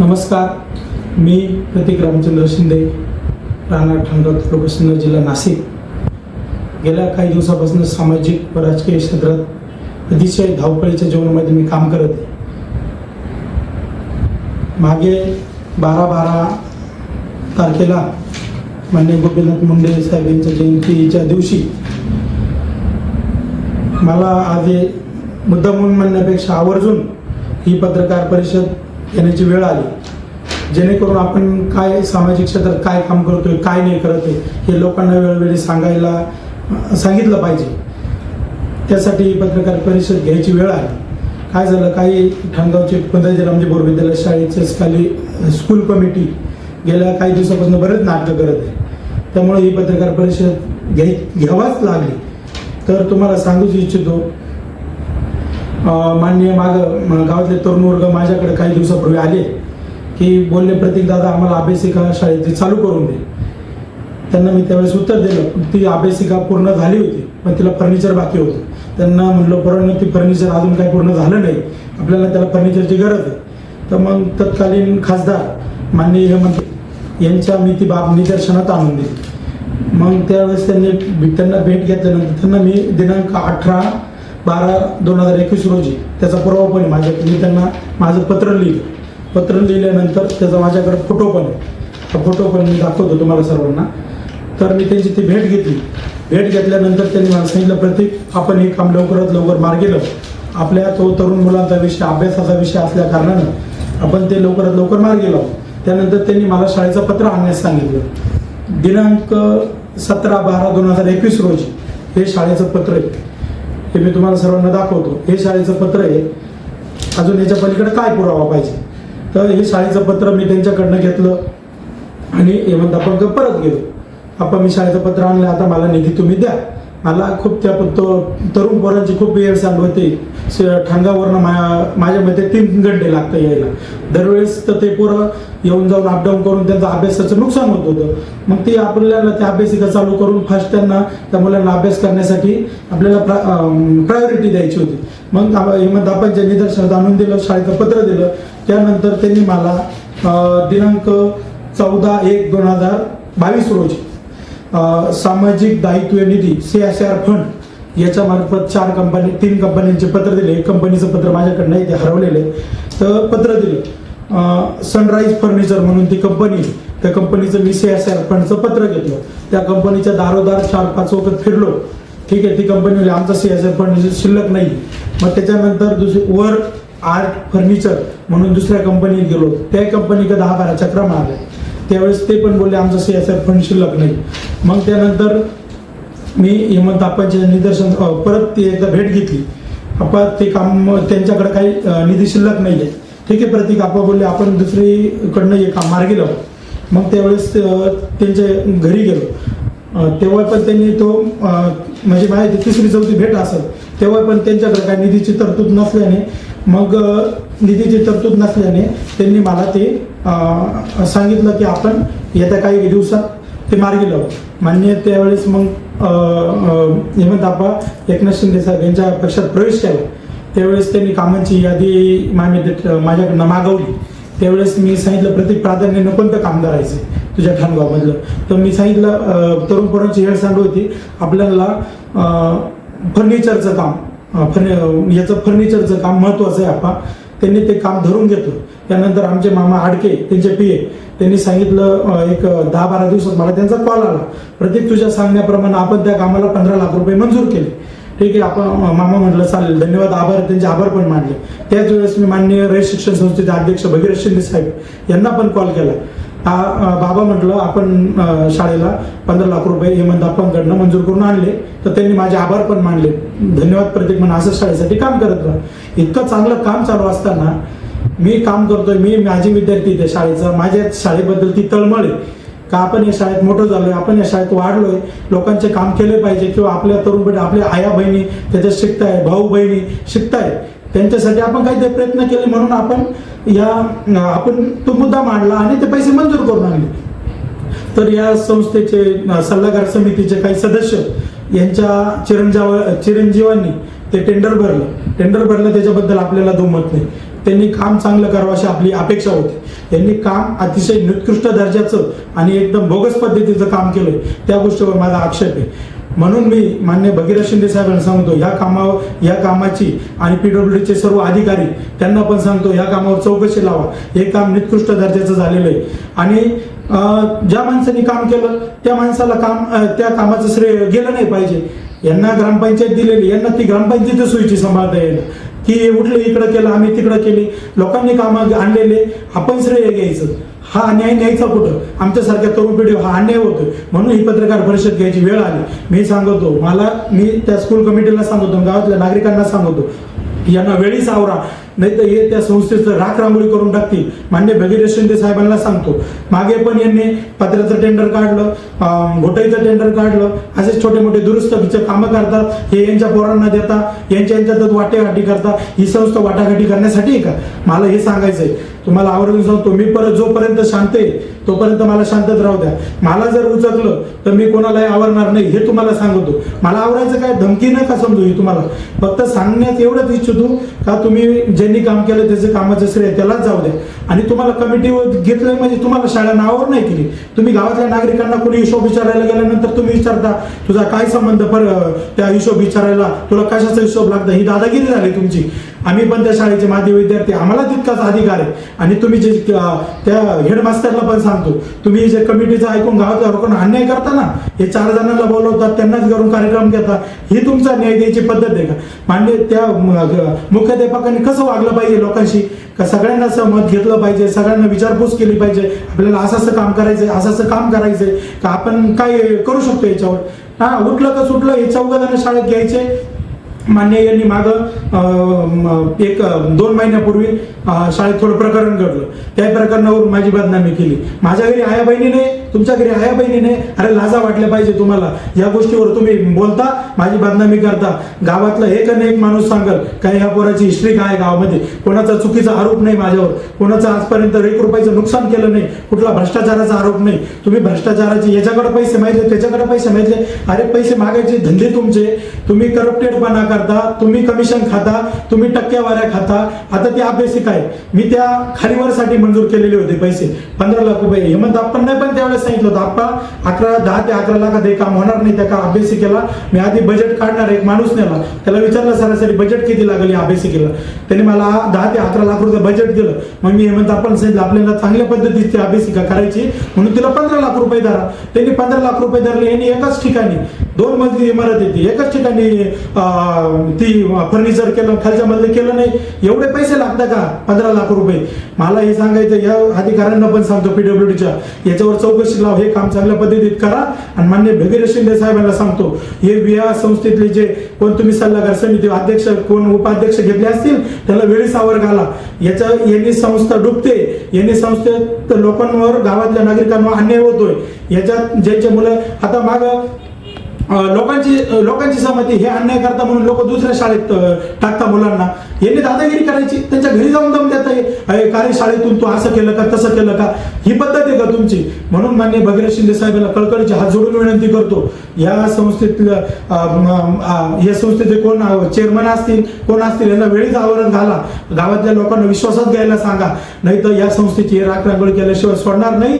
नमस्कार मी प्रतीक रामचंद्र शिंदे राहणार ठाणगाव तालुका जिल्हा नाशिक. गेल्या काही दिवसापासून सामाजिक व राजकीय क्षेत्रात अतिशय धावपळीच्या जीवनामध्ये मी काम करत आहे. मागे बारा बारा तारखेला मान्य गोपीनाथ मुंडे साहेब यांच्या जयंतीच्या दिवशी मला आज हे मुद्दा म्हणून म्हणण्यापेक्षा आवर्जून ही पत्रकार परिषद येण्याची वेळ आली. जेणेकरून आपण काय सामाजिक क्षेत्रात काय काम करतोय काय नाही करत आहे हे लोकांना वेळोवेळी सांगायला सांगितलं पाहिजे. त्यासाठी ही पत्रकार परिषद घ्यायची वेळ आली. काय झालं? काही ठाणगावचे पंधराजी रामजी बोर विद्यालय शाळेचे खाली स्कूल कमिटी गेल्या काही दिवसापासून बरेच नाटकं करत आहे. त्यामुळे ही पत्रकार परिषद घ्याय घ्यावाच लागली. तर तुम्हाला सांगूच इच्छितो माननीय माग गावातले तरुण वर्ग माझ्याकडे काही दिवसापूर्वी आले की बोलले प्रतीक दादा आम्हाला अभ्यासिका शाळेची चालू करून दे. त्यांना मी त्यावेळेस उत्तर दिलं. ती अभ्यासिका पूर्ण झाली होती पण तिला फर्निचर बाकी होतं. त्यांना म्हणलं परवानगी ती फर्निचर अजून काही पूर्ण झालं नाही. आपल्याला त्याला फर्निचरची गरज आहे. तर मग तत्कालीन खासदार माननीय हेमंत यांच्या मी ती बाब निदर्शनात आणून दिली. मग त्यावेळेस त्यांनी त्यांना भेट घेतल्यानंतर त्यांना मी दिनांक अठरा बारा दोन हजार एकवीस रोजी त्याचा पुरावा पण आहे माझ्याकडे. मी त्यांना माझं पत्र लिहिलं. पत्र लिहिल्यानंतर त्याचा माझ्याकडे फोटो पण आहे. फोटो पण मी दाखवतो तुम्हाला सर्वांना. तर मी त्यांची ती भेट घेतली. भेट घेतल्यानंतर त्यांनी मला सांगितलं प्रतीक आपण हे काम लवकरात लवकर मार्गी लावू आपल्या तो तरुण मुलांचा विषय अभ्यासाचा विषय असल्या कारणानं आपण ते लवकरात लवकर मार्गी लावू त्यानंतर त्यांनी मला शाळेचं पत्र आणण्यास सांगितलं. दिनांक सतरा बारा दोन हजार एकवीस रोजी हे शाळेचं पत्र आहे. हे मी तुम्हाला सर्वांना दाखवतो. हे शाळेचं पत्र आहे. अजून याच्या पलीकडे काय पुरावा पाहिजे? तर हे शाळेचं पत्र मी त्यांच्याकडनं घेतलं आणि हेमंत आपण परत गेलो. आपण मी शाळेचं पत्र आणलं. आता मला निधी तुम्ही द्या. मला खूप त्या तरुण पोरांची खूप वेळ चालू होती ठांगावरनं मा माझ्या मते तीन घंटे लागतं यायला. दरवेळेस तर ते पोरं येऊन जाऊन अपडाऊन करून त्यांचं अभ्यासाचं नुकसान होत होतं. मग ते आपल्याला त्या अभ्यासिका चालू करून फास्ट त्यांना त्या मुलांना अभ्यास करण्यासाठी आपल्याला प्रायोरिटी द्यायची होती. मग हेमंत आपणच्या निदर्शनात आणून दिलं शाळेचं पत्र दिलं. त्यानंतर त्यांनी मला दिनांक चौदा एक दोन हजार बावीस रोजी सामाजिक दायित्व निधी सी एस आर फंड याच्या मार्फत चार कंपनी तीन कंपन्यांचे पत्र दिले. एक कंपनीचं पत्र माझ्याकडनं इथे ते हरवलेले. तर पत्र दिलं. सनराईज फर्निचर म्हणून ती कंपनी त्या कंपनीचं मी सी एस आर फंडचं पत्र घेतलं. त्या कंपनीच्या दारोदार चार पाच वखत फिरलो. ठीक आहे ती कंपनी म्हणजे आमचा सी एस आर फंड शिल्लक नाही. मग त्याच्यानंतर दुसरी वर आर्ट फर्निचर म्हणून दुसऱ्या कंपनीत गेलो. त्या कंपनीकडे दहा बारा चक्रा मारल्या त्यावेळेस ते पण बोलले आमचं सी एस आर फंड शिल्लक नाही. मग त्यानंतर मी हेमंत आप्पांच्या निदर्शन परत ती एकदा भेट घेतली. आप्पा ते काम त्यांच्याकडे काही निधी शिल्लक नाही आहे ठीक आहे प्रतीक आपा बोलले आपण दुसरीकडनं हे काम मार्गी लावू. मग त्यावेळेस त्यांच्या घरी गेलो. तेव्हा पण त्यांनी तो म्हणजे माझी तिसरी चौथी भेट असेल तेव्हा पण त्यांच्याकडे काही निधीची तरतूद नसल्याने मग निधीची तरतूद नसल्याने त्यांनी मला ते सांगितलं की आपण येत्या काही दिवसात ते मार्गी लावू. मान्य त्यावेळेस मग हेमंत आप्पा एकनाथ शिंदे साहेब यांच्या पक्षात प्रवेश केला. त्यावेळेस त्यांनी कामांची यादी माझ्या माझ्याकडनं मागवली. त्यावेळेस मी सांगितलं प्रत्येक प्राधान्यानं कोणतं काम करायचं तुझ्या ठाणगावमधलं तर मी सांगितलं तरुण पोरांची वेळ सांगू होती. आपल्याला फर्निचरचं काम फर्नि याचं फर्निचरचं काम महत्त्वाचं आहे आपा त्यांनी ते काम धरून घेतो त्यानंतर आमचे मामा आडके त्यांचे पी त्यांनी सांगितलं एक दहा बारा दिवसात मला त्यांचा कॉल आला. प्रतीक तुझ्या सांगण्याप्रमाणे आपण त्या कामाला पंधरा लाख रुपये मंजूर केले. ठीक आहे आपण मामा म्हटलं चालेल धन्यवाद आभार त्यांचे आभार पण मानले. त्याच वेळेस मी माननीय रयत शिक्षण संस्थेचे अध्यक्ष भगीरथ शिंदे साहेब यांना पण कॉल. केला बाबा म्हटलं आपण शाळेला पंधरा लाख रुपये हेमंत आप्पांकडनं मंजूर करून आणले. तर त्यांनी माझे आभार पण मानले. धन्यवाद प्रत्येक म्हणून असं शाळेसाठी काम करत राहा. इतकं चांगलं काम चालू असताना मी काम करतोय मी माझी विद्यार्थी त्या शाळेचा माझ्या शाळेबद्दल ती तळमळ आहे. का आपण या शाळेत मोठं झालोय आपण या शाळेत वाढलोय लोकांचे काम केले पाहिजे किंवा आपल्या तरुण पिढी आपल्या आया बहिणी त्याच्यात शिकताय भाऊ बहिणी शिकताय त्यांच्यासाठी आपण काहीतरी प्रयत्न केले म्हणून आपण या आपण तो मुद्दा मांडला आणि ते पैसे मंजूर करून आणले. तर या संस्थेचे सल्लागार समितीचे काही सदस्य यांच्या चिरंजीव चिरंजीवांनी ते टेंडर भरलं. टेंडर भरलं त्याच्याबद्दल आपल्याला दुमत नाही. त्यांनी काम चांगलं करावं अशी आपली अपेक्षा होती. यांनी काम अतिशय निकृष्ट दर्जाचं आणि एकदम बोगस पद्धतीचं काम केलंय. त्या गोष्टीवर माझा आक्षेप आहे. म्हणून मी मान्य भगीरथ शिंदे साहेबांना सांगतो ह्या कामावर या कामाची आणि पीडब्ल्यूडीचे सर्व अधिकारी त्यांना पण सांगतो या कामावर चौकशी लावा. हे काम निकृष्ट दर्जाचं झालेलं आहे. आणि अं, ज्या माणसांनी काम केलं त्या माणसाला काम त्या कामाचं श्रेय गेलं नाही पाहिजे. यांना ग्रामपंचायत दिलेली यांना ती ग्रामपंचायत सोयीची सांभाळता येईल. की उठले इकडं केलं आम्ही तिकडं केली. लोकांनी कामं आणलेले आपण श्रेय घ्यायचं. हा अन्याय न्यायचा कुठं? आमच्यासारख्या तरुण पिढी हा अन्याय होतो म्हणून ही पत्रकार परिषद घ्यायची वेळ आली. मी सांगतो मला मी त्या स्कूल कमिटीला सांगतो गावातल्या नागरिकांना सांगतो यांना वेळीच आवरा. नाही तर हे त्या संस्थेचं राख रांगोळी करून टाकतील. मान्य भगीरथ शिंदे साहेबांना सांगतो. मागे पण यांनी पत्र्याचं टेंडर काढलं घोटाईचं टेंडर काढलं. असे छोटे मोठे दुरुस्तीचं कामं करतात. हे यांच्या पोरांना देता यांच्या यांच्यातच वाटेघाटी करता. ही संस्था वाटाघाटी करण्यासाठी का? मला हे सांगायचंय. तुम्हाला आवर्जून सांगतो मी परत जोपर्यंत शांत आहे तोपर्यंत मला शांतच राहू द्या. मला जर उचकलं तर मी कोणालाही आवरणार नाही हे तुम्हाला सांगतो. मला आवरायचं काय? धमकी नका समजू ही तुम्हाला. फक्त सांगण्यात एवढंच इच्छितो का तुम्ही जे ज्यांनी काम केलं त्याचं कामाचं श्रेय त्यालाच जाऊ द्या आणि तुम्हाला कमिटीवर घेतलं म्हणजे तुम्हाला शाळा नावावर नाही केली. तुम्ही गावातल्या नागरिकांना कोणी हिशोब विचारायला गेल्यानंतर तुम्ही विचारता तुझा काय संबंध पर त्या हिशोब विचारायला? तुला कशाचा हिशोब लागतं? ही दादागिरी झाली तुमची. आम्ही पण त्या शाळेचे माझे विद्यार्थी आम्हाला तितकाच अधिकार आहे. आणि तुम्ही जे त्या हेडमास्टरला पण सांगतो तुम्ही जे कमिटीचं ऐकून गावातल्या लोकांना अन्याय करता ना हे चार जणांना बोलवतात त्यांनाच घरून कार्यक्रम घेता ही तुमचा न्याय द्यायची पद्धत आहे का? मान्य त्या मुख्याध्यापकांनी कसं वागलं पाहिजे लोकांशी? का सगळ्यांना सहमत घेतलं पाहिजे सगळ्यांना विचारपूस केली पाहिजे आपल्याला असं असं काम करायचंय असं असं काम करायचंय का आपण काय करू शकतो याच्यावर? हा उठलं का सुटलं हे चौघ शाळेत घ्यायचे मान्य यांनी मागं एक दोन महिन्यापूर्वी शाळेत थोडं प्रकरण घडलं. त्या प्रकरणावर माझी बदनामी केली. माझ्या घरी आया बहिणीने तुमच्या घरी आया बहिणीने? अरे लाजा वाटल्या पाहिजे तुम्हाला. या गोष्टीवर तुम्ही बोलता माझी बदनामी करता. गावातला एक आणि एक माणूस सांगल काय ह्या पोराची हिस्ट्री काय आहे गावामध्ये? कोणाचा चुकीचा आरोप नाही माझ्यावर. कोणाचा आजपर्यंत एक रुपयाचं नुकसान केलं नाही. कुठला भ्रष्टाचाराचा आरोप नाही. तुम्ही भ्रष्टाचाराचे याच्याकडे पैसे माहितले त्याच्याकडे पैसे माहितले अरे पैसे मागायचे धंदे तुमचे. तुम्ही करप्टेडपणा करता तुम्ही कमिशन खाता तुम्ही टक्केवाऱ्या खाता. आता ते अभ्यासिक आहे. मी त्या खालीवरसाठी मंजूर केलेले होते पैसे. पंधरा लाख रुपये. हेमंत आपण नाही पण त्यावेळेस सांगितलं होतं आप्पा अकरा दहा ते अकरा लाखात हे काम होणार नाही त्या का अभ्यासिकेला मी आधी बजेट काढणार एक माणूस नेला. त्याला विचारलं सरासरी बजेट किती लागेल या अभ्यासिकेला त्याने मला दहा ते अकरा लाख रुपये बजेट दिलं. मग मी हेमंत आपण सांगितलं आपल्याला चांगल्या पद्धतीची अभ्यासिका करायची म्हणून तिला पंधरा लाख रुपये धरा. त्यांनी पंधरा लाख रुपये धरले यांनी एकाच ठिकाणी दोन मजली इमारत येते एकाच ठिकाणी ती फर्निचर केलं खालच्या मधलं केलं नाही. एवढे पैसे लागतात का? पंधरा लाख रुपये. मला हे सांगायचं या अधिकाऱ्यांना पण सांगतो पीडब्ल्यूडीच्या याच्यावर चौकशी लाव हे काम चांगल्या पद्धतीत करा. आणि मान्य भगीरथ शिंदे साहेबांना सांगतो हे विवाह संस्थेतले जे कोण तुम्ही सल्लागार समिती अध्यक्ष कोण उपाध्यक्ष घेतले असतील त्याला वेळी सावर घाला. याच्या यांनी संस्था डुबते. यांनी संस्थेत लोकांवर गावातल्या नागरिकांवर अन्याय होतोय. याच्यात ज्यांचे मुलं आता माग लोकांची लोकांची सहमती हे अन्याय करता म्हणून लोक दुसऱ्या शाळेत टाकता मुलांना. यांनी दादागिरी करायची. त्यांच्या घरी जाऊन दम देता येईल कार्यशाळेतून शाळेतून तू असं केलं का तसं केलं का? ही पद्धत आहे का तुमची? म्हणून मान्य भगीरथ शिंदे साहेबांना कळकळीचे हात जोडून विनंती करतो. या संस्थेतल्या या संस्थेचे कोण चेअरमन असतील कोण असतील यांना वेळीच आवरण घाला. गावातल्या लोकांना विश्वासात घ्यायला सांगा. नाही तर या संस्थेची राखरांगोळी केल्याशिवाय सोडणार नाही.